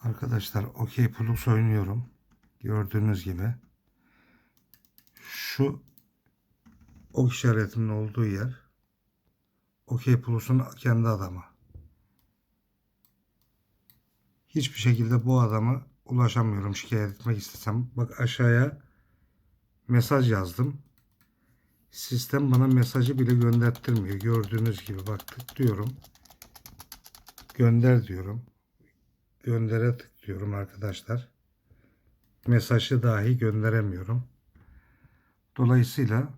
Arkadaşlar okey plus oynuyorum. Gördüğünüz gibi. Şu ok işaretinin olduğu yer okey plus'un kendi adamı. Hiçbir şekilde bu adama ulaşamıyorum şikayet etmek istesem. Bak aşağıya mesaj yazdım. Sistem bana mesajı bile gönderttirmiyor. Gördüğünüz gibi bak tıklıyorum. Gönder diyorum. Göndere tıklıyorum arkadaşlar. Mesajı dahi gönderemiyorum. Dolayısıyla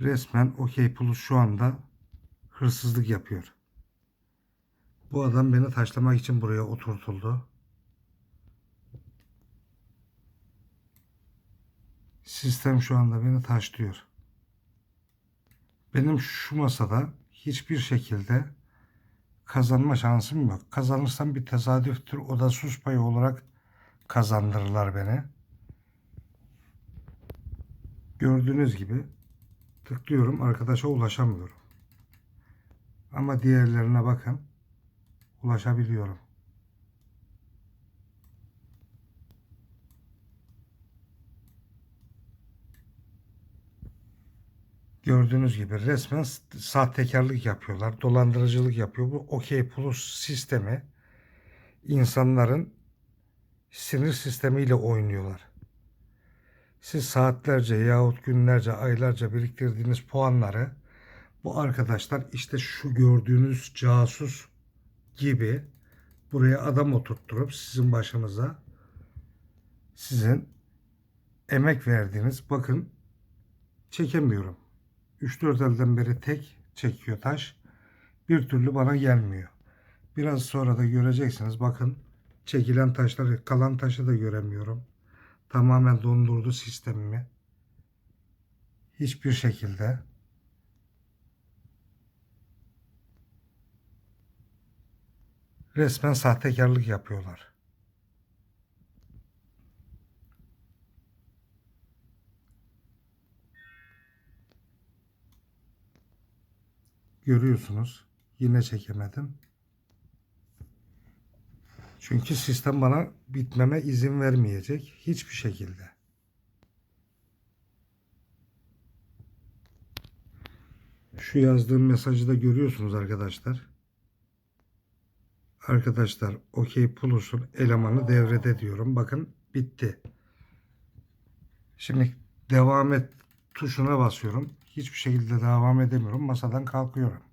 resmen OK Plus şu anda hırsızlık yapıyor. Bu adam beni taşlamak için buraya oturtuldu. Sistem şu anda beni taşlıyor. Benim şu masada hiçbir şekilde kazanma şansım yok. Kazanırsam bir tesadüftür. O da sus payı olarak kazandırırlar beni. Gördüğünüz gibi tıklıyorum arkadaşa ulaşamıyorum. Ama diğerlerine bakın ulaşabiliyorum. Gördüğünüz gibi resmen sahtekarlık yapıyorlar, dolandırıcılık yapıyor. Bu OK Plus sistemi insanların sinir sistemiyle oynuyorlar. Siz saatlerce yahut günlerce, aylarca biriktirdiğiniz puanları bu arkadaşlar işte şu gördüğünüz casus gibi buraya adam oturtturup sizin başınıza sizin emek verdiğiniz bakın çekemiyorum. 3-4 elden beri tek çekiyor taş. Bir türlü bana gelmiyor. Biraz sonra da göreceksiniz. Bakın çekilen taşları, kalan taşı da göremiyorum. Tamamen dondurdu sistemimi. Hiçbir şekilde. Resmen sahtekarlık yapıyorlar. Görüyorsunuz. Yine çekemedim. Çünkü sistem bana bitmeme izin vermeyecek. Hiçbir şekilde. Şu yazdığım mesajı da görüyorsunuz arkadaşlar. Arkadaşlar OK Plus'un elemanı devrede diyorum. Bakın bitti. Şimdi devam et tuşuna basıyorum. Hiçbir şekilde devam edemiyorum. Masadan kalkıyorum.